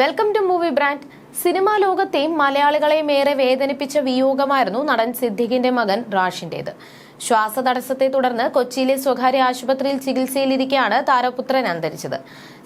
Welcome to movie brand cinema ലോകത്തെയും മലയാളികളെയും ഏറെ വേദനിപ്പിച്ച വിയോഗമായിരുന്നു നടൻ സിദ്ദിഖിന്റെ മകൻ റാഷിന്റേത്. ശ്വാസതടസ്സത്തെ തുടർന്ന് കൊച്ചിയിലെ സ്വകാര്യ ആശുപത്രിയിൽ ചികിത്സയിലിരിക്കെയാണ് താരപുത്രൻ അന്തരിച്ചത്.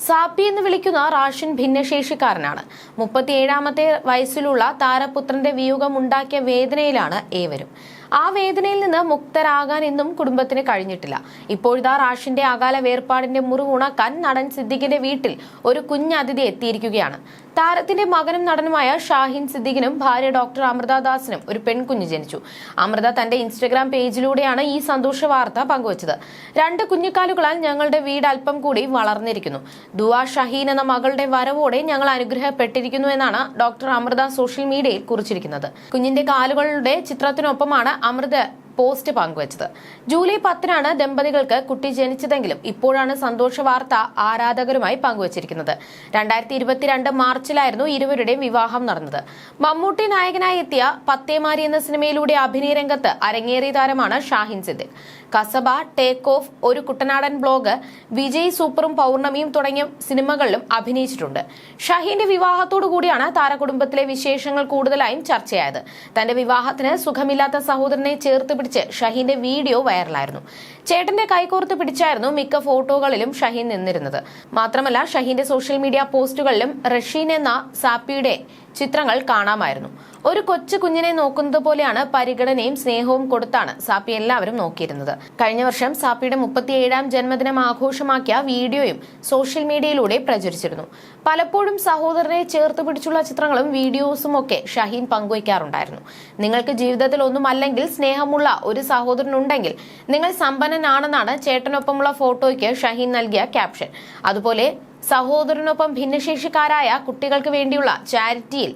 സാപ്പി എന്ന് വിളിക്കുന്ന റാഷിൻ ഭിന്നശേഷിക്കാരനാണ്. മുപ്പത്തിയേഴാമത്തെ വയസ്സിലുള്ള താരപുത്രന്റെ വിയോഗം ഉണ്ടാക്കിയ വേദനയിലാണ് ഏവരും. ആ വേദനയിൽ നിന്ന് മുക്തരാകാൻ എന്നും കുടുംബത്തിന് കഴിഞ്ഞിട്ടില്ല. ഇപ്പോഴിതാ റാഷിന്റെ അകാല വേർപാടിന്റെ മുറിവ് ഉണക്കാൻ നടൻ സിദ്ദിഖിന്റെ വീട്ടിൽ ഒരു കുഞ്ഞതിഥി എത്തിയിരിക്കുകയാണ്. താരത്തിന്റെ മകനും നടനുമായ ഷാഹിൻ സിദ്ദിഖിനും ഭാര്യ ഡോക്ടർ അമൃത ദാസിനും ഒരു പെൺകുഞ്ഞ് ജനിച്ചു. അമൃത തന്റെ ഇൻസ്റ്റഗ്രാം പേജിലൂടെയാണ് ഈ സന്തോഷ വാർത്ത പങ്കുവച്ചത്. രണ്ട് കുഞ്ഞിക്കാലുകളാൽ ഞങ്ങളുടെ വീട് അല്പം കൂടി വളർന്നിരിക്കുന്നു. ദുവാ ഷഹീൻ എന്ന മകളുടെ വരവോടെ ഞങ്ങൾ അനുഗ്രഹപ്പെട്ടിരിക്കുന്നു എന്നാണ് ഡോക്ടർ അമൃത സോഷ്യൽ മീഡിയയിൽ കുറിച്ചിരിക്കുന്നത്. കുഞ്ഞിന്റെ കാലുകളുടെ ചിത്രത്തിനൊപ്പമാണ് അമൃത പോസ്റ്റ് പങ്കുവച്ചത്. ജൂലൈ പത്തിനാണ് ദമ്പതികൾക്ക് കുട്ടി ജനിച്ചതെങ്കിലും ഇപ്പോഴാണ് സന്തോഷ വാർത്ത ആരാധകരുമായി പങ്കുവച്ചിരിക്കുന്നത്. രണ്ടായിരത്തി ഇരുപത്തിരണ്ട് മാർച്ചിലായിരുന്നു ഇരുവരുടെയും വിവാഹം നടന്നത്. മമ്മൂട്ടി നായകനായി എത്തിയ പത്തേമാരി എന്ന സിനിമയിലൂടെ അഭിനയ രംഗത്ത് അരങ്ങേറിയ താരമാണ് Shaheen Siddique. Kasaba Take Off Oru Kuttanadan Blog Vijay സൂപ്പറും പൗർണമിയും തുടങ്ങിയ സിനിമകളിലും അഭിനയിച്ചിട്ടുണ്ട്. ഷഹീന്റെ വിവാഹത്തോടു കൂടിയാണ് താരകുടുംബത്തിലെ വിശേഷങ്ങൾ കൂടുതലായും ചർച്ചയായത്. തന്റെ വിവാഹത്തിന് സുഖമില്ലാത്ത സഹോദരനെ ചേർത്ത് പിടിച്ച് ഷഹീന്റെ വീഡിയോ വൈറലായിരുന്നു. ചേട്ടന്റെ കൈകോർത്ത് പിടിച്ചായിരുന്നു മിക്ക ഫോട്ടോകളിലും ഷഹീൻ നിന്നിരുന്നത്. മാത്രമല്ല ഷഹീന്റെ സോഷ്യൽ മീഡിയ പോസ്റ്റുകളിലും റഷീൻ എന്ന സാപ്പിയുടെ ചിത്രങ്ങൾ കാണാമായിരുന്നു. ഒരു കൊച്ചു കുഞ്ഞിനെ നോക്കുന്നത് പോലെയാണ് പരിഗണനയും സ്നേഹവും കൊടുത്താണ് സാപ്പി എല്ലാവരും നോക്കിയിരുന്നത്. കഴിഞ്ഞ വർഷം സാപ്പിയുടെ മുപ്പത്തിയേഴാം ജന്മദിനം ആഘോഷമാക്കിയ വീഡിയോയും സോഷ്യൽ മീഡിയയിലൂടെ പ്രചരിച്ചിരുന്നു. പലപ്പോഴും സഹോദരനെ ചേർത്ത് പിടിച്ചുള്ള ചിത്രങ്ങളും വീഡിയോസും ഒക്കെ ഷഹീൻ പങ്കുവയ്ക്കാറുണ്ടായിരുന്നു. നിങ്ങൾക്ക് ജീവിതത്തിൽ ഒന്നുമല്ലെങ്കിൽ സ്നേഹമുള്ള ഒരു സഹോദരനുണ്ടെങ്കിൽ നിങ്ങൾ സമ്പന്നനാണെന്നാണ് ചേട്ടനൊപ്പമുള്ള ഫോട്ടോയ്ക്ക് ഷഹീൻ നൽകിയ ക്യാപ്ഷൻ. അതുപോലെ സഹോദരനൊപ്പം ഭിന്നശേഷിക്കാരായ കുട്ടികൾക്ക് വേണ്ടിയുള്ള ചാരിറ്റിയിൽ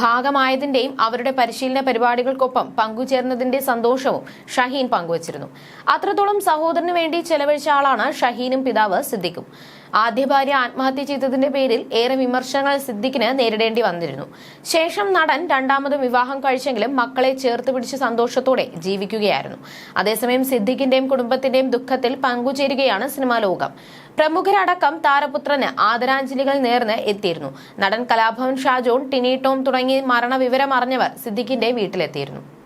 ഭാഗമായതിന്റെയും അവരുടെ പരിശീലന പരിപാടികൾക്കൊപ്പം പങ്കുചേർന്നതിന്റെ സന്തോഷവും ഷഹീൻ പങ്കുവച്ചിരുന്നു. അത്രത്തോളം സഹോദരന് വേണ്ടി ചെലവഴിച്ച ആളാണ് ഷഹീനും പിതാവ് സിദ്ദിഖും. ആദ്യ ഭാര്യ ആത്മഹത്യ ചെയ്തതിന്റെ പേരിൽ ഏറെ വിമർശനങ്ങൾ സിദ്ദിഖിന് നേരിടേണ്ടി വന്നിരുന്നു. ശേഷം നടൻ രണ്ടാമത് വിവാഹം കഴിച്ചെങ്കിലും മക്കളെ ചേർത്ത് പിടിച്ച് സന്തോഷത്തോടെ ജീവിക്കുകയായിരുന്നു. അതേസമയം സിദ്ദിഖിന്റെയും കുടുംബത്തിന്റെയും ദുഃഖത്തിൽ പങ്കുചേരുകയാണ് സിനിമാ ലോകം. പ്രമുഖരടക്കം താരപുത്രന് ആദരാഞ്ജലികൾ നേർന്ന് എത്തിയിരുന്നു. നടൻ കലാഭവൻ ഷാജോൺ ടിനി ടോം തുടങ്ങി മരണവിവരം അറിഞ്ഞവർ സിദ്ദിഖിന്റെ വീട്ടിലെത്തിയിരുന്നു.